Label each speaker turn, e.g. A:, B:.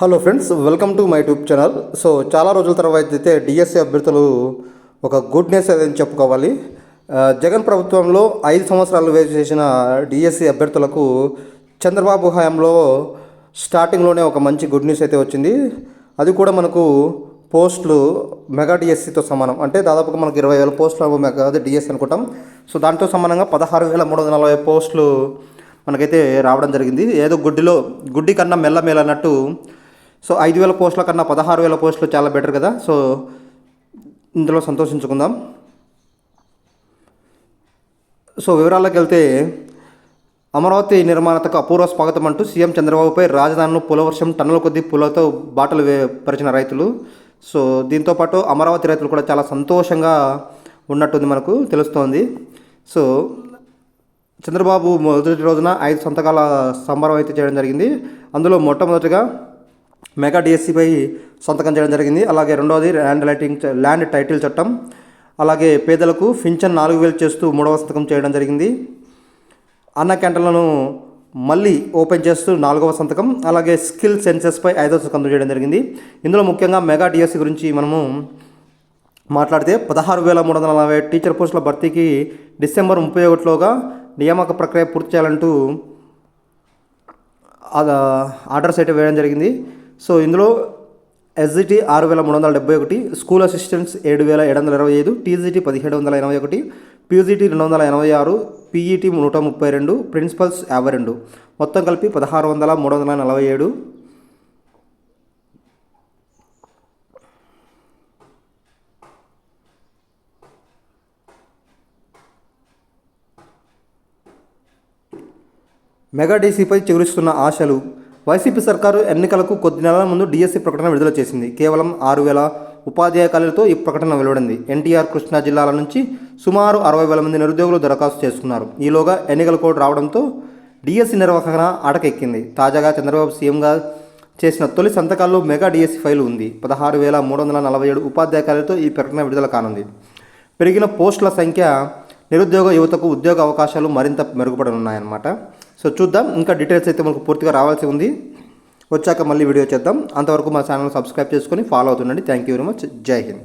A: Hello friends welcome to my YouTube channel so చాలా రోజుల తర్వాత అయితే డిఎస్సి అభ్యర్థులు ఒక గుడ్ న్యూస్ అదని చెప్పుకోవాలి. జగన్ ప్రభుత్వంలో ఐదు సంవత్సరాలు వేచి చేసిన డిఎస్సి అభ్యర్థులకు చంద్రబాబు హయాంలో స్టార్టింగ్లోనే ఒక మంచి గుడ్ న్యూస్ అయితే వచ్చింది. అది కూడా మనకు పోస్టులు మెగా డిఎస్సితో సమానం. అంటే దాదాపుగా మనకు ఇరవై వేల పోస్టులు మెగా డిఎస్సి అనుకుంటాం. సో దాంతో సమానంగా పదహారు వేల మూడు వందల నలభై పోస్టులు మనకైతే రావడం జరిగింది. ఏదో గుడ్డిలో గుడ్డి కన్నా మెల్ల మేలు అన్నట్టు సో ఐదు వేల పోస్టుల కన్నా పదహారు వేల పోస్టులు చాలా బెటర్ కదా. సో ఇందులో సంతోషించుకుందాం. సో వివరాల్లోకి వెళ్తే అమరావతి నిర్మాణతకు అపూర్వ స్వాగతం అంటూ సీఎం చంద్రబాబుపై రాజధానిలో పులవర్షం టన్నుల కొద్దీ పూలతో బాటలు పరిచిన రైతులు. సో దీంతోపాటు అమరావతి రైతులు కూడా చాలా సంతోషంగా ఉన్నట్టుంది మనకు తెలుస్తోంది. సో చంద్రబాబు మొదటి రోజున ఐదు సంతకాల సంబరం అయితే చేయడం జరిగింది. అందులో మొట్టమొదటిగా మెగా డిఎస్సిపై సంతకం చేయడం జరిగింది. అలాగే రెండవది ల్యాండ్ లైటింగ్ ల్యాండ్ టైటిల్ చట్టం. అలాగే పేదలకు ఫించన్ నాలుగు వేలు చేస్తూ మూడవ సంతకం చేయడం జరిగింది. అన్న క్యాంటన్లను మళ్ళీ ఓపెన్ చేస్తూ నాలుగవ సంతకం. అలాగే స్కిల్ సెన్సెస్పై ఐదవ సంతకం చేయడం జరిగింది. ఇందులో ముఖ్యంగా మెగా డిఎస్సి గురించి మనము మాట్లాడితే పదహారు వేల మూడు వందల నలభై టీచర్ పోస్టుల భర్తీకి డిసెంబర్ ముప్పై ఒకటిలోగా నియామక ప్రక్రియ పూర్తి చేయాలంటూ ఆర్డర్స్ అయితే వేయడం జరిగింది. సో ఇందులో ఎస్జిటి ఆరు వేల మూడు వందల డెబ్బై ఒకటి స్కూల్ అసిస్టెంట్స్ ఏడు వేల ఏడు వందల ఇరవై ఐదు టీజీటీ పదిహేడు వందల ఎనభై ఒకటి పీజీటీ రెండు వందల ఎనభై ఆరు పీఈటీ నూట ముప్పై రెండు ప్రిన్సిపల్స్ యాభై రెండు. మొత్తం కలిపి పదహారు వందల మూడు వందల నలభై ఏడు. మెగా డీసీపై చిగురిస్తున్న ఆశలు వైసీపీ సర్కారు ఎన్నికలకు కొద్ది నెలల ముందు డిఎస్సి ప్రకటన విడుదల చేసింది. కేవలం ఆరు వేల ఉపాధ్యాయ ఖాళీలతో ఈ ప్రకటన వెలువడింది. ఎన్టీఆర్ కృష్ణా జిల్లాల నుంచి సుమారు అరవై వేల మంది నిరుద్యోగులు దరఖాస్తు చేసుకున్నారు. ఈలోగా ఎన్నికల కోడ్ రావడంతో డిఎస్సి నిర్వహణ ఆటకెక్కింది. తాజాగా చంద్రబాబు సీఎంగా చేసిన తొలి సంతకాల్లో మెగా డిఎస్సి ఫైలు ఉంది. పదహారు వేల మూడు వందల నలభై ఏడు ఉపాధ్యాయ ఖాళీలతో ఈ ప్రకటన విడుదల కానుంది. పెరిగిన పోస్టుల సంఖ్య నిరుద్యోగ యువతకు ఉద్యోగ అవకాశాలు మరింత మెరుగుపడనున్నాయన్నమాట. సో చూద్దాం. ఇంకా డీటెయిల్స్ అయితే మనకు పూర్తిగా రావాల్సి ఉంది. వచ్చాక మళ్ళీ వీడియో చేద్దాం. అంతవరకు మా ఛానల్ సబ్స్క్రైబ్ చేసుకొని ఫాలో అవుతుండండి. థ్యాంక్ యూ వెరీ మచ్ జై హింద్.